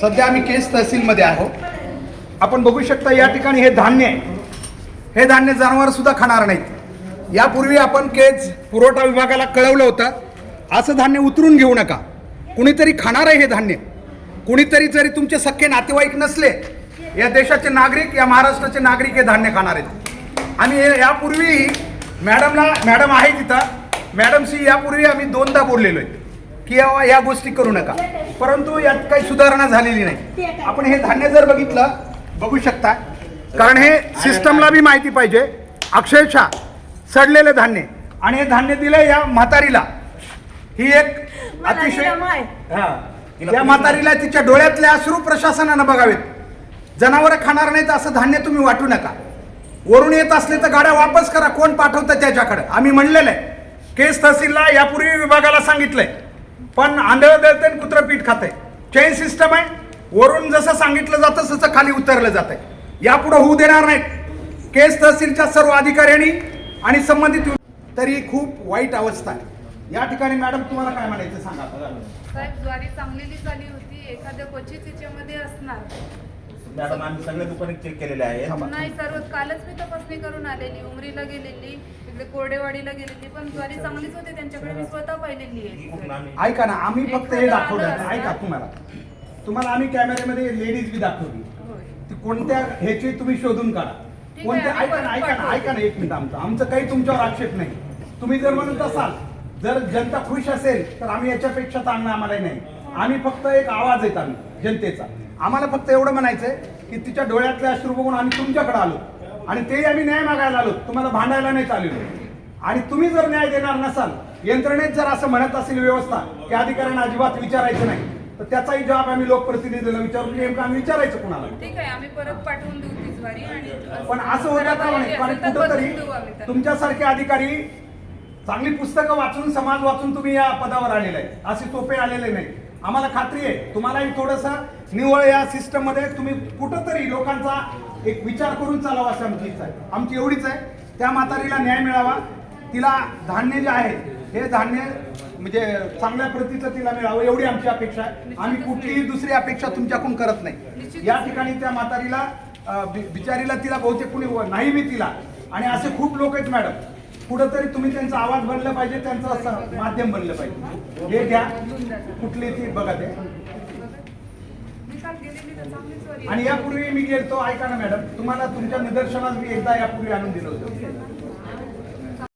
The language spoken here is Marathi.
सध्या आम्ही केस तहसीलमध्ये आहोत. आपण बघू शकता या ठिकाणी हे धान्य आहे. हे धान्य जनावरसुद्धा खाणार नाहीत. यापूर्वी आपण केज पुरवठा विभागाला कळवलं होतं. असं धान्य उतरून घेऊ नका. कुणीतरी खाणार आहे हे धान्य. कुणीतरी जरी तुमचे सख्खे नातेवाईक नसले या देशाचे नागरिक या महाराष्ट्राचे नागरिक हे धान्य खाणार आहेत. आणि यापूर्वीही मॅडमला मॅडम आहे तिथं. मॅडमशी यापूर्वी आम्ही दोनदा बोललेलो आहे की या गोष्टी करू नका. परंतु यात काही सुधारणा झालेली नाही. आपण हे धान्य जर बघितलं बघू शकता. कारण हे सिस्टमला बी माहिती पाहिजे. अक्षरशः सडलेले धान्य. आणि हे धान्य दिलं या म्हातारीला. ही एक अतिशय हा. या म्हातारीला तिच्या डोळ्यातले अश्रू प्रशासनानं बघावेत. जनावरं खाणार नाहीत असं धान्य तुम्ही वाटू नका. वरून येत असले तर गाड्या वापस करा. कोण पाठवतं त्याच्याकडे? आम्ही म्हणलेलं आहे. केस तहसीलला यापूर्वी विभागाला सांगितलंय. पण आंधळ दळतं कुत्रं पीठ खाते चेन सिस्टम आहे. वरून जसं सांगितलं जातं तसं खाली उतरलं जात आहे यापुढे होऊ देणार नाहीत. केस तहसीलच्या सर्व अधिकाऱ्यांनी आणि संबंधित तरी खूप वाईट अवस्था आहे. या ठिकाणी मॅडम तुम्हाला काय म्हणायचं सांगा? साहेब ज्वारी चांगलेली झाली होती. एखाद्या क्वचित तिच्यामध्ये असणार. मॅडम आम्ही सगळे दुकाने चेक केलेले आहेत. थांबा. नाही सर्व कालच मी तपासणी करून आलेली उमरीला गेलेली इकडे कोरडेवाडीला गेलेली पण ज्वारी चांगलीच होती त्यांच्याकडे मी स्वतः पाहिलेली आहे. ऐका ना आम्ही फक्त हे दाखवलं ऐका तुम्हाला. तुम्हाला आम्ही कॅमेऱ्यामध्ये लेडीज बी दाखवली. होय. ती कोणत्या ह्याची तुम्ही शोधून काढा. ठीक कोणत्या ऐका ना ऐका ना. ऐका ना एक मिनिट आमचं. आमचं काही तुमच्यावर आक्षेप नाही. तुम्ही जर म्हणत असाल जर जनता खुश असेल तर आम्ही याच्यापेक्षा चांगलं आम्हाला नाही. आम्ही फक्त एक आवाज येत आम्ही जनतेचा. आम्हाला फक्त एवढं म्हणायचंय की तिच्या डोळ्यातले अश्रू बघून आम्ही तुमच्याकडे आलो. आणि तेही आम्ही न्याय मागायला आलो. तुम्हाला भांडायला नाही चाललेलो. आणि तुम्ही जर न्याय देणार नसाल यंत्रणेत जर असं म्हणत असेल व्यवस्था की अधिकाऱ्यांना अजिबात विचारायचं नाही तर त्याचाही जबाब आम्ही लोकप्रतिनिधीला विचारून की नेमकं आम्ही विचारायचं कुणाला. ठीक आहे आम्ही परत पाठवून देऊ ती ज्वारी आणि पण असं होतं का म्हणे? कारण कुठंतरी. तुमच्यासारखे अधिकारी चांगली पुस्तकं वाचून समाज वाचून तुम्ही या पदावर आलेले आहे असे सोपे आलेले नाही आम्हाला खात्री आहे तुम्हालाही थोडंसं निवळ या सिस्टममध्ये तुम्ही कुठंतरी लोकांचा एक विचार करून चालावा अशी आमची इच्छा आहे. आमची एवढीच आहे त्या म्हातारीला न्याय मिळावा. तिला धान्य जे आहे हे धान्य म्हणजे चांगल्या प्रतीचं तिला मिळावं एवढी आमची अपेक्षा आहे. आम्ही कुठलीही दुसरी अपेक्षा तुमच्याकडून करत नाही. या ठिकाणी त्या म्हातारीला बिचारीला तिला बहुतेक कुणी नाही मी तिला. आणि असे खूप लोक आहेत मॅडम. कुठंतरी तुम्ही त्यांचा आवाज बनलं पाहिजे त्यांचं असं माध्यम बनलं पाहिजे. हे घ्या. कुठली ती बघा ते. आणि यापूर्वी मी गेलतो ऐका ना मॅडम तुम्हाला तुमच्या निदर्शनास मी एकदा यापूर्वी आणून दिलं होतं.